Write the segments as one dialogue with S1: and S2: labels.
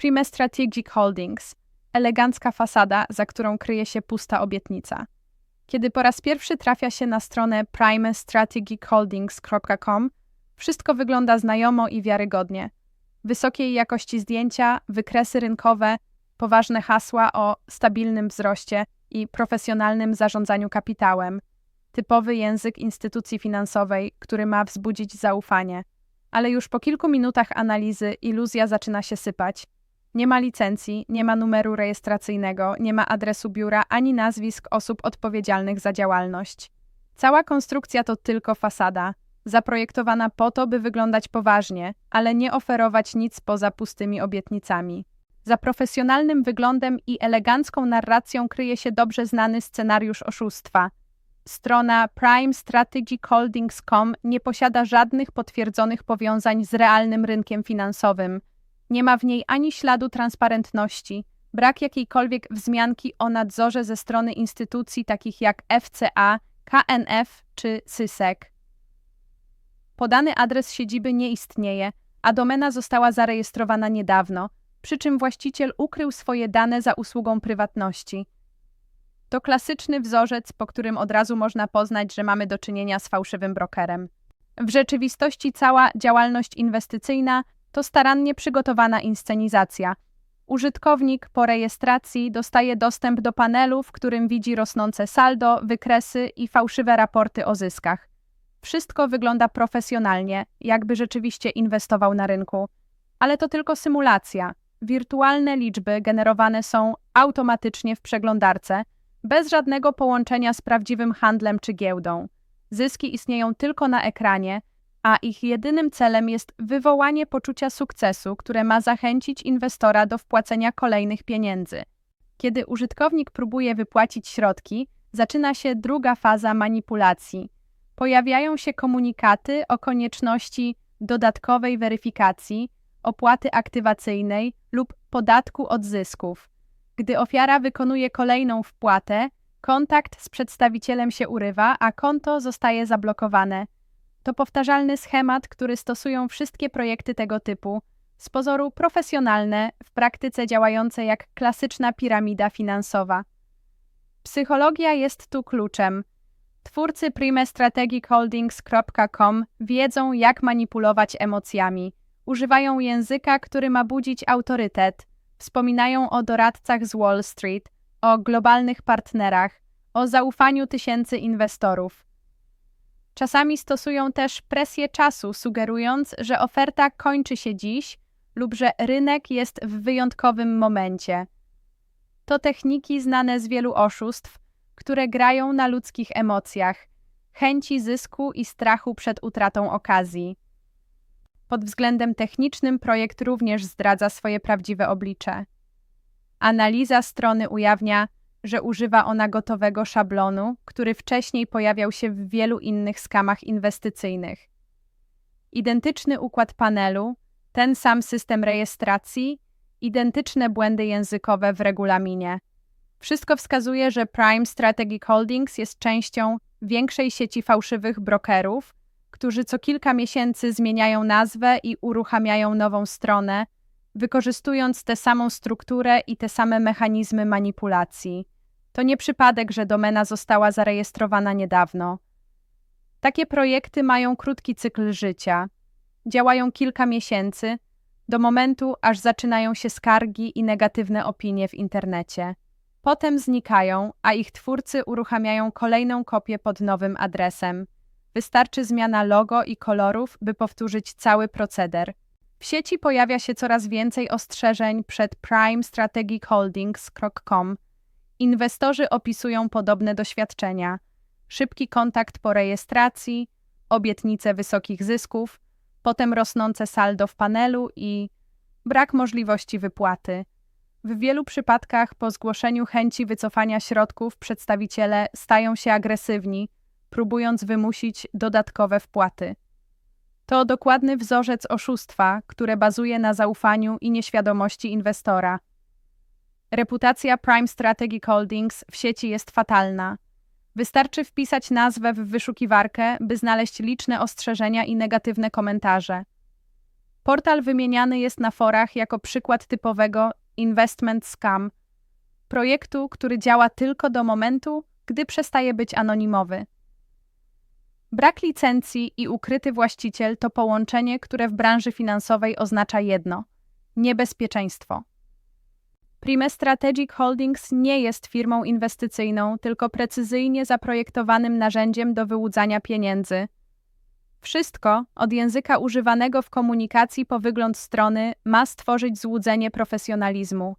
S1: Prime Strategic Holdings. Elegancka fasada, za którą kryje się pusta obietnica. Kiedy po raz pierwszy trafia się na stronę primestrategicholdings.com, wszystko wygląda znajomo i wiarygodnie. Wysokiej jakości zdjęcia, wykresy rynkowe, poważne hasła o stabilnym wzroście i profesjonalnym zarządzaniu kapitałem. Typowy język instytucji finansowej, który ma wzbudzić zaufanie. Ale już po kilku minutach analizy iluzja zaczyna się sypać. Nie ma licencji, nie ma numeru rejestracyjnego, nie ma adresu biura ani nazwisk osób odpowiedzialnych za działalność. Cała konstrukcja to tylko fasada, zaprojektowana po to, by wyglądać poważnie, ale nie oferować nic poza pustymi obietnicami. Za profesjonalnym wyglądem i elegancką narracją kryje się dobrze znany scenariusz oszustwa. Strona primestrategicholdings.com nie posiada żadnych potwierdzonych powiązań z realnym rynkiem finansowym. Nie ma w niej ani śladu transparentności, brak jakiejkolwiek wzmianki o nadzorze ze strony instytucji takich jak FCA, KNF czy SYSEC. Podany adres siedziby nie istnieje, a domena została zarejestrowana niedawno, przy czym właściciel ukrył swoje dane za usługą prywatności. To klasyczny wzorzec, po którym od razu można poznać, że mamy do czynienia z fałszywym brokerem. W rzeczywistości cała działalność inwestycyjna to starannie przygotowana inscenizacja. Użytkownik po rejestracji dostaje dostęp do panelu, w którym widzi rosnące saldo, wykresy i fałszywe raporty o zyskach. Wszystko wygląda profesjonalnie, jakby rzeczywiście inwestował na rynku. Ale to tylko symulacja. Wirtualne liczby generowane są automatycznie w przeglądarce, bez żadnego połączenia z prawdziwym handlem czy giełdą. Zyski istnieją tylko na ekranie, a ich jedynym celem jest wywołanie poczucia sukcesu, które ma zachęcić inwestora do wpłacenia kolejnych pieniędzy. Kiedy użytkownik próbuje wypłacić środki, zaczyna się druga faza manipulacji. Pojawiają się komunikaty o konieczności dodatkowej weryfikacji, opłaty aktywacyjnej lub podatku od zysków. Gdy ofiara wykonuje kolejną wpłatę, kontakt z przedstawicielem się urywa, a konto zostaje zablokowane. To powtarzalny schemat, który stosują wszystkie projekty tego typu, z pozoru profesjonalne, w praktyce działające jak klasyczna piramida finansowa. Psychologia jest tu kluczem. Twórcy primestrategicholdings.com wiedzą, jak manipulować emocjami. Używają języka, który ma budzić autorytet. Wspominają o doradcach z Wall Street, o globalnych partnerach, o zaufaniu tysięcy inwestorów. Czasami stosują też presję czasu, sugerując, że oferta kończy się dziś lub że rynek jest w wyjątkowym momencie. To techniki znane z wielu oszustw, które grają na ludzkich emocjach, chęci zysku i strachu przed utratą okazji. Pod względem technicznym projekt również zdradza swoje prawdziwe oblicze. Analiza strony ujawnia, że używa ona gotowego szablonu, który wcześniej pojawiał się w wielu innych skamach inwestycyjnych. Identyczny układ panelu, ten sam system rejestracji, identyczne błędy językowe w regulaminie. Wszystko wskazuje, że Prime Strategic Holdings jest częścią większej sieci fałszywych brokerów, którzy co kilka miesięcy zmieniają nazwę i uruchamiają nową stronę, wykorzystując tę samą strukturę i te same mechanizmy manipulacji. To nie przypadek, że domena została zarejestrowana niedawno. Takie projekty mają krótki cykl życia. Działają kilka miesięcy, do momentu, aż zaczynają się skargi i negatywne opinie w internecie. Potem znikają, a ich twórcy uruchamiają kolejną kopię pod nowym adresem. Wystarczy zmiana logo i kolorów, by powtórzyć cały proceder. W sieci pojawia się coraz więcej ostrzeżeń przed primestrategicholdings.com. Inwestorzy opisują podobne doświadczenia. Szybki kontakt po rejestracji, obietnice wysokich zysków, potem rosnące saldo w panelu i brak możliwości wypłaty. W wielu przypadkach po zgłoszeniu chęci wycofania środków przedstawiciele stają się agresywni, próbując wymusić dodatkowe wpłaty. To dokładny wzorzec oszustwa, które bazuje na zaufaniu i nieświadomości inwestora. Reputacja Prime Strategic Holdings w sieci jest fatalna. Wystarczy wpisać nazwę w wyszukiwarkę, by znaleźć liczne ostrzeżenia i negatywne komentarze. Portal wymieniany jest na forach jako przykład typowego investment scam, projektu, który działa tylko do momentu, gdy przestaje być anonimowy. Brak licencji i ukryty właściciel to połączenie, które w branży finansowej oznacza jedno niebezpieczeństwo. Prime Strategic Holdings nie jest firmą inwestycyjną, tylko precyzyjnie zaprojektowanym narzędziem do wyłudzania pieniędzy. Wszystko, od języka używanego w komunikacji po wygląd strony, ma stworzyć złudzenie profesjonalizmu.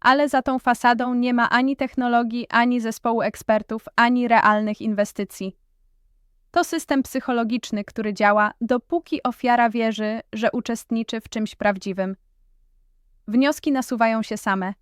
S1: Ale za tą fasadą nie ma ani technologii, ani zespołu ekspertów, ani realnych inwestycji. To system psychologiczny, który działa, dopóki ofiara wierzy, że uczestniczy w czymś prawdziwym. Wnioski nasuwają się same.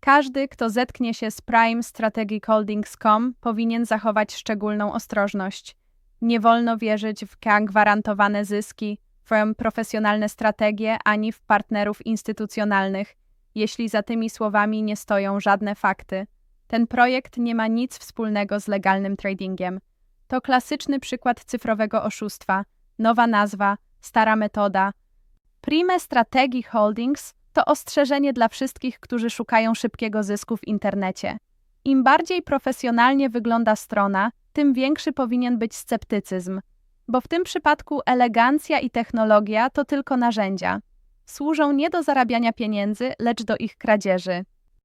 S1: Każdy, kto zetknie się z Prime Strategic Holdings.com, powinien zachować szczególną ostrożność. Nie wolno wierzyć w gwarantowane zyski, w profesjonalne strategie ani w partnerów instytucjonalnych, jeśli za tymi słowami nie stoją żadne fakty. Ten projekt nie ma nic wspólnego z legalnym tradingiem. To klasyczny przykład cyfrowego oszustwa, nowa nazwa, stara metoda. Prime Strategy Holdings to ostrzeżenie dla wszystkich, którzy szukają szybkiego zysku w internecie. Im bardziej profesjonalnie wygląda strona, tym większy powinien być sceptycyzm, bo w tym przypadku elegancja i technologia to tylko narzędzia. Służą nie do zarabiania pieniędzy, lecz do ich kradzieży.